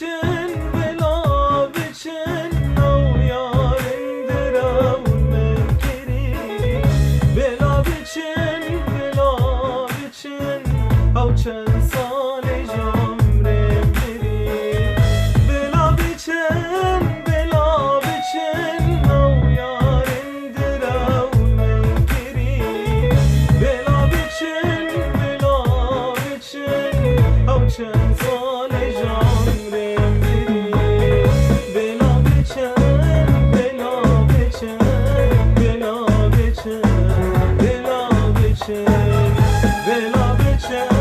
biçin bela biçin Av yarindir av mevkeri Bela biçin bela biçin Av çen sale jamrevleri Bela biçin bela biçin Av yarindir av mevkeri Bela biçin bela biçin Av çen sale Bela